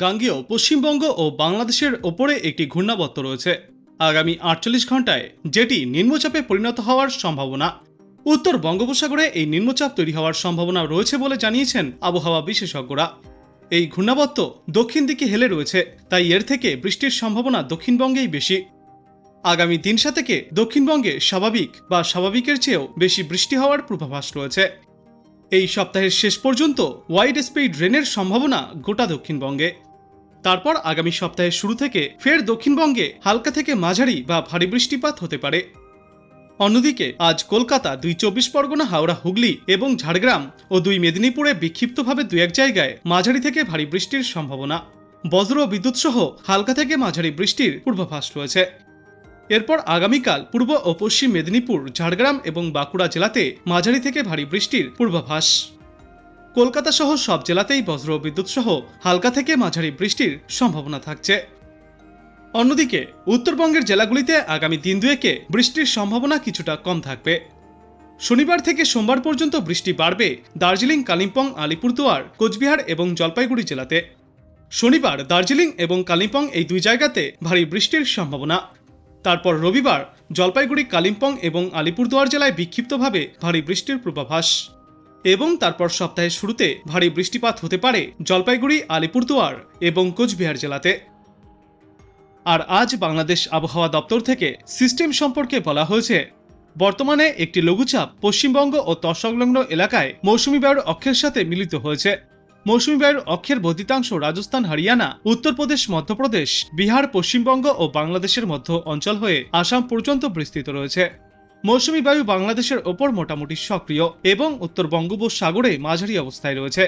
গাঙ্গেয়, পশ্চিমবঙ্গ ও বাংলাদেশের ওপরে একটি ঘূর্ণাবর্ত রয়েছে। আগামী আটচল্লিশ ঘন্টায় যেটি নিম্নচাপে পরিণত হওয়ার সম্ভাবনা। উত্তর বঙ্গোপসাগরে এই নিম্নচাপ তৈরি হওয়ার সম্ভাবনা রয়েছে বলে জানিয়েছেন আবহাওয়া বিশেষজ্ঞরা। এই ঘূর্ণাবর্ত দক্ষিণ দিকে হেলে রয়েছে, তাই এর থেকে বৃষ্টির সম্ভাবনা দক্ষিণবঙ্গেই বেশি। আগামী দিন সাতেকে দক্ষিণবঙ্গে স্বাভাবিক বা স্বাভাবিকের চেয়েও বেশি বৃষ্টি হওয়ার পূর্বাভাস রয়েছে। এই সপ্তাহের শেষ পর্যন্ত ওয়াইড স্পিড রেনের সম্ভাবনা গোটা দক্ষিণবঙ্গে। তারপর আগামী সপ্তাহের শুরু থেকে ফের দক্ষিণবঙ্গে হালকা থেকে মাঝারি বা ভারী বৃষ্টিপাত হতে পারে। অন্যদিকে, আজ কলকাতা দুই চব্বিশ পরগনা, হাওড়া, হুগলি এবং ঝাড়গ্রাম ও দুই মেদিনীপুরে বিক্ষিপ্তভাবে দু এক জায়গায় মাঝারি থেকে ভারী বৃষ্টির সম্ভাবনা। বজ্র বিদ্যুৎ সহ হালকা থেকে মাঝারি বৃষ্টির পূর্বাভাস রয়েছে। এরপর আগামীকাল পূর্ব ও পশ্চিম মেদিনীপুর, ঝাড়গ্রাম এবং বাঁকুড়া জেলাতে মাঝারি থেকে ভারী বৃষ্টির পূর্বাভাস। কলকাতা সহ সব জেলাতেই বজ্র বিদ্যুৎ সহ হালকা থেকে মাঝারি বৃষ্টির সম্ভাবনা থাকছে। অন্যদিকে, উত্তরবঙ্গের জেলাগুলিতে আগামী দিন দুয়েকে বৃষ্টির সম্ভাবনা কিছুটা কম থাকবে। শনিবার থেকে সোমবার পর্যন্ত বৃষ্টি বাড়বে দার্জিলিং, কালিম্পং, আলিপুরদুয়ার, কোচবিহার এবং জলপাইগুড়ি জেলাতে। শনিবার দার্জিলিং এবং কালিম্পং এই দুই জায়গাতে ভারী বৃষ্টির সম্ভাবনা। তারপর রবিবার জলপাইগুড়ি, কালিম্পং এবং আলিপুরদুয়ার জেলায় বিক্ষিপ্তভাবে ভারী বৃষ্টির পূর্বাভাস। এবং তারপর সপ্তাহের শুরুতে ভারী বৃষ্টিপাত হতে পারে জলপাইগুড়ি, আলিপুরদুয়ার এবং কোচবিহার জেলাতে। আর আজ বাংলাদেশ আবহাওয়া দপ্তর থেকে সিস্টেম সম্পর্কে বলা হয়েছে, বর্তমানে একটি লঘুচাপ পশ্চিমবঙ্গ ও তৎসংলগ্ন এলাকায় মৌসুমী বায়ুর অক্ষের সাথে মিলিত হয়েছে। মৌসুমী বায়ুর অক্ষের বধিতাংশ রাজস্থান, হরিয়ানা, উত্তরপ্রদেশ, মধ্যপ্রদেশ, বিহার, পশ্চিমবঙ্গ ও বাংলাদেশের মধ্য অঞ্চল হয়ে আসাম পর্যন্ত বিস্তৃত রয়েছে। মৌসুমী বায়ু বাংলাদেশের ওপর মোটামুটি সক্রিয় এবং উত্তর বঙ্গোপসাগরে মাঝারি অবস্থায় রয়েছে।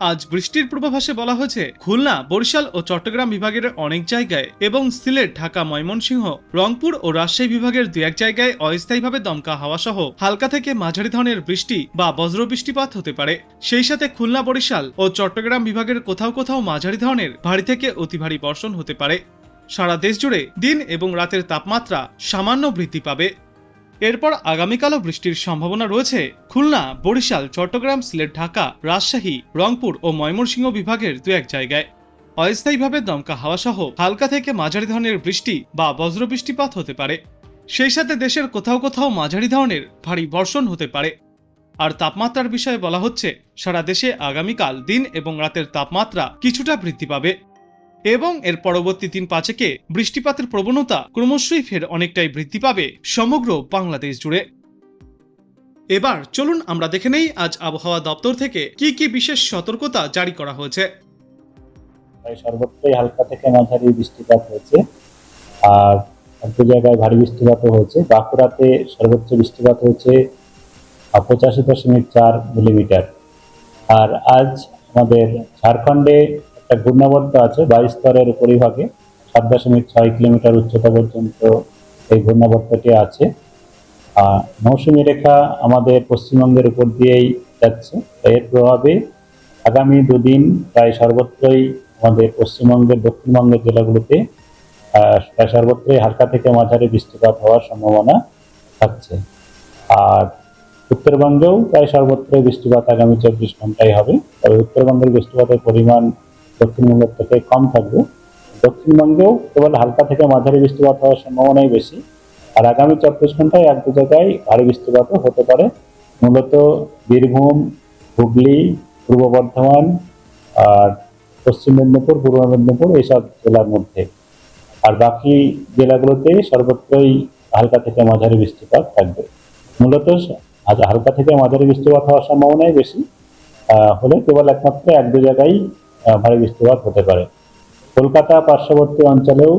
আজ বৃষ্টির পূর্বাভাসে বলা হয়েছে, খুলনা, বরিশাল ও চট্টগ্রাম বিভাগের অনেক জায়গায় এবং সিলেট, ঢাকা, ময়মনসিংহ, রংপুর ও রাজশাহী বিভাগের দু এক জায়গায় অস্থায়ীভাবে দমকা হাওয়া সহ হালকা থেকে মাঝারি ধরনের বৃষ্টি বা বজ্র বৃষ্টিপাত হতে পারে। সেই সাথে খুলনা, বরিশাল ও চট্টগ্রাম বিভাগের কোথাও কোথাও মাঝারি ধরনের ভারী থেকে অতি ভারী বর্ষণ হতে পারে। সারা দেশ জুড়ে দিন এবং রাতের তাপমাত্রা সামান্য বৃদ্ধি পাবে। এরপর আগামীকালও বৃষ্টির সম্ভাবনা রয়েছে। খুলনা, বরিশাল, চট্টগ্রাম, সিলেট, ঢাকা, রাজশাহী, রংপুর ও ময়মনসিংহ বিভাগের দু এক জায়গায়। অস্থায়ীভাবে দমকা হাওয়া সহ হালকা থেকে মাঝারি ধরনের বৃষ্টি বা বজ্র বৃষ্টিপাত হতে পারে। সেই সাথে দেশের কোথাও কোথাও মাঝারি ধরনের ভারী বর্ষণ হতে পারে। আর তাপমাত্রার বিষয়ে বলা হচ্ছে, সারা দেশে আগামীকাল দিন এবং রাতের তাপমাত্রা কিছুটা বৃদ্ধি পাবে। এবং এর পরবর্তী দিন পাঁচেকে বৃষ্টিপাতের প্রবণতা ক্রমশই ফের অনেকটাই বৃদ্ধি পাবে সমগ্র বাংলাদেশ জুড়ে। এবার চলুন আমরা দেখে নেই আজ আবহাওয়া দপ্তর থেকে কি কি বিশেষ সতর্কতা জারি করা হয়েছে। সর্বত্রই হালকা থেকে মাঝারি বৃষ্টিপাত হয়েছে। আর একটু জায়গায় ভারী বৃষ্টিপাতও হয়েছে। বাঁকুড়াতে সর্বোচ্চ বৃষ্টিপাত হয়েছে পঁচাশি দশমিক চার মিলিমিটার। আর আজ আমাদের ঝাড়খণ্ডে একটা ঘূর্ণাবর্ত আছে বাইশ স্তরের উপরিভাগে, সাত দশমিক ছয় কিলোমিটার উচ্চতা পর্যন্ত এই ঘূর্ণাবর্তটি আছে। আর মৌসুমী রেখা আমাদের পশ্চিমবঙ্গের উপর দিয়েই যাচ্ছে। এর প্রভাবে আগামী দুদিন প্রায় সর্বত্রই আমাদের পশ্চিমবঙ্গের, দক্ষিণবঙ্গের জেলাগুলোতে প্রায় সর্বত্রই হালকা থেকে মাঝারি বৃষ্টিপাত হওয়ার সম্ভাবনা থাকছে। আর উত্তরবঙ্গেও প্রায় সর্বত্রই বৃষ্টিপাত আগামী চব্বিশ ঘন্টায় হবে। তবে উত্তরবঙ্গের বৃষ্টিপাতের পরিমাণ দক্ষিণবঙ্গের থেকে কম থাকবে। দক্ষিণবঙ্গেও কেবল হালকা থেকে মাঝারি বৃষ্টিপাত হওয়ার সম্ভাবনাই বেশি। আর আগামী চব্বিশ ঘন্টায় এক দু জায়গায় ভারী বৃষ্টিপাতও হতে পারে। মূলত বীরভূম, হুগলি, পূর্ব বর্ধমান আর পশ্চিম মেদিনীপুর, পূর্ব মেদিনীপুর এইসব জেলার মধ্যে। আর বাকি জেলাগুলোতে সর্বত্রই হালকা থেকে মাঝারি বৃষ্টিপাত থাকবে। মূলত হালকা থেকে মাঝারি বৃষ্টিপাত হওয়ার সম্ভাবনাই বেশি। হলে কেবল একমাত্র এক দু জায়গায় ভারী বৃষ্টিপাত হতে পারে। কলকাতা পার্শ্ববর্তী অঞ্চলেও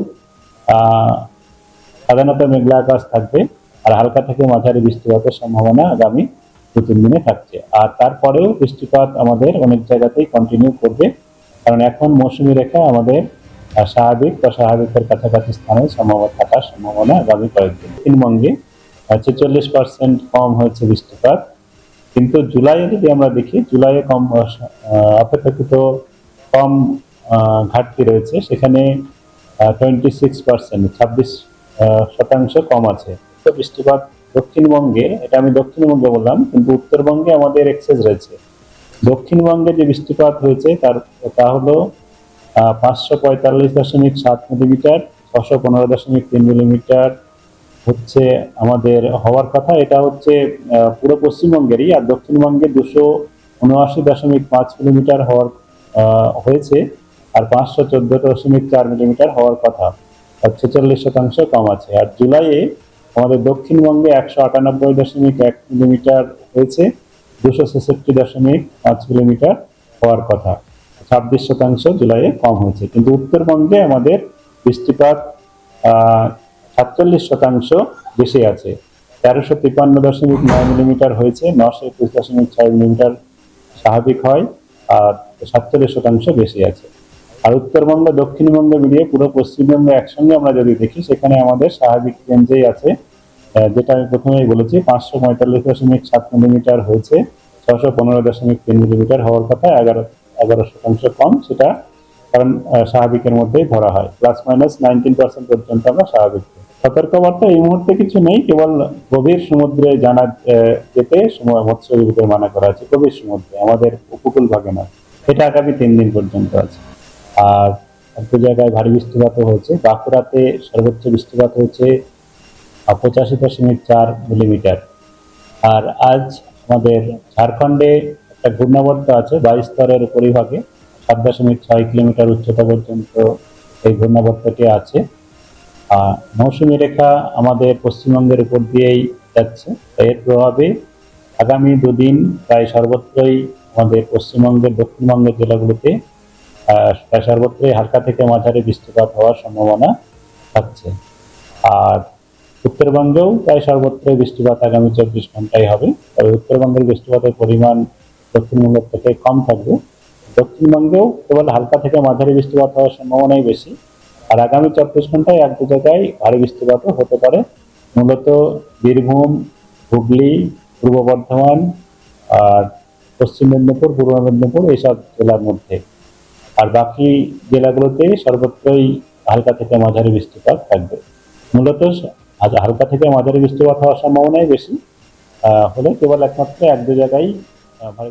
সাধারণত মেঘলা আকাশ থাকবে আর হালকা থেকে মাঝারি বৃষ্টিপাতের সম্ভাবনা আগামী দু তিন দিনে থাকছে। আর তারপরেও বৃষ্টিপাত আমাদের অনেক জায়গাতেই কন্টিনিউ করবে। কারণ এখন মৌসুমী রেখা আমাদের স্বাভাবিক বা স্বাভাবিকের কাছাকাছি স্থানে সম্ভাবনা থাকার সম্ভাবনা আগামী কয়েকদিন। দক্ষিণবঙ্গে ছেচল্লিশ পার্সেন্ট কম হয়েছে বৃষ্টিপাত। কিন্তু জুলাইয়ে যদি আমরা দেখি, জুলাইয়ে কম অপেক্ষাকৃত কম ঘাটতি রয়েছে। সেখানে টোয়েন্টি সিক্স পার্সেন্ট ছাব্বিশ শতাংশ কম আছে। তো বৃষ্টিপাত দক্ষিণবঙ্গে, এটা আমি দক্ষিণবঙ্গে বললাম, কিন্তু উত্তরবঙ্গে আমাদের এক্সেস রয়েছে। দক্ষিণবঙ্গে যে বৃষ্টিপাত হয়েছে, তার, তা হলো পাঁচশো পঁয়তাল্লিশ দশমিক সাত মিলিমিটার, ছশো পনেরো দশমিক তিন মিলিমিটার হচ্ছে আমাদের হওয়ার কথা। এটা হচ্ছে পুরো পশ্চিমবঙ্গেরই, আর দক্ষিণবঙ্গে দুশো উনআশি দশমিক পাঁচ মিলিমিটার হওয়ার হয়েছে, আর পাঁচশো চোদ্দ দশমিক চার মিলিমিটার হওয়ার কথা, আর ছেচল্লিশ শতাংশ কম আছে। আর জুলাইয়ে আমাদের দক্ষিণবঙ্গে একশো আটানব্বই দশমিক এক মিলিমিটার হয়েছে, দুশো ছেষট্টি দশমিক পাঁচ মিলিমিটার হওয়ার কথা। ছাব্বিশ শতাংশ জুলাইয়ে কম হয়েছে। কিন্তু উত্তরবঙ্গে আমাদের বৃষ্টিপাত সাতচল্লিশ শতাংশ বেশি আছে। তেরোশো তিপ্পান্ন দশমিক নয় মিলিমিটার হয়েছে, নশো একুশ দশমিক ছয় মিলিমিটার স্বাভাবিক হয়। আর সাতচল্লিশ শতাংশ বেশি আছে আর উত্তরবঙ্গ, দক্ষিণবঙ্গ মিলিয়ে পুরো পশ্চিমবঙ্গ একসঙ্গে আমরা যদি দেখি, সেখানে আমাদের স্বাভাবিক রেঞ্জেই আছে যেটা আমি প্রথমেই বলেছি, পাঁচশো পঁয়তাল্লিশ দশমিক সাত মিলিমিটার হয়েছে ছশো পনেরো দশমিক তিন মিলিমিটার হওয়ার কথা, এগারো এগারো শতাংশ কম, সেটা কারণ স্বাভাবিকের মধ্যেই ধরা হয় প্লাস মাইনাস নাইনটিন পার্সেন্ট পর্যন্ত আমরা স্বাভাবিক। সতর্কবার্তা এই মুহূর্তে কিছু নেই, কেবল গভীর সমুদ্রে জানা যেতে সময় মৎস্যজীবীদের মানা করা আছে, গভীর সমুদ্রে, আমাদের উপকূল ভাগে না এটা আগামী তিন দিন পর্যন্ত আছে। আর একটু জায়গায় ভারী বৃষ্টিপাত হয়েছে, বাঁকুড়াতে সর্বোচ্চ বৃষ্টিপাত হয়েছে পঁচাশি দশমিক চার মিলিমিটার। আর আজ আমাদের ঝাড়খণ্ডে একটা ঘূর্ণাবর্ত আছে বাইশ স্তরের উপরিভাগে সাত দশমিক ছয় কিলোমিটার উচ্চতা পর্যন্ত এই ঘূর্ণাবর্তটি আছে। মৌসুমী রেখা আমাদের পশ্চিমবঙ্গের উপর দিয়েই যাচ্ছে। তাই এর প্রভাবে আগামী দুদিন প্রায় সর্বত্রই আমাদের পশ্চিমবঙ্গের, দক্ষিণবঙ্গের জেলাগুলোতে প্রায় সর্বত্রই হালকা থেকে মাঝারি বৃষ্টিপাত হওয়ার সম্ভাবনা থাকছে। আর উত্তরবঙ্গেও প্রায় সর্বত্রই বৃষ্টিপাত আগামী চব্বিশ ঘন্টায় হবে। তবে উত্তরবঙ্গের বৃষ্টিপাতের পরিমাণ দক্ষিণবঙ্গের থেকে কম থাকবে। দক্ষিণবঙ্গেও কেবল হালকা থেকে মাঝারি বৃষ্টিপাত হওয়ার সম্ভাবনাই বেশি। আর আগামী চব্বিশ ঘন্টায় এক দু জায়গায় ভারী বৃষ্টিপাতও হতে পারে। মূলত বীরভূম, হুগলি, পূর্ব বর্ধমান আর পশ্চিম মেদিনীপুর, পূর্ব মেদিনীপুর এইসব জেলার মধ্যে। আর বাকি জেলাগুলোতে সর্বত্রই হালকা থেকে মাঝারি বৃষ্টিপাত থাকবে। মূলত হালকা থেকে মাঝারি বৃষ্টিপাত হওয়ার সম্ভাবনাই বেশি। হলে কেবল একমাত্র এক দু জায়গায় ভারী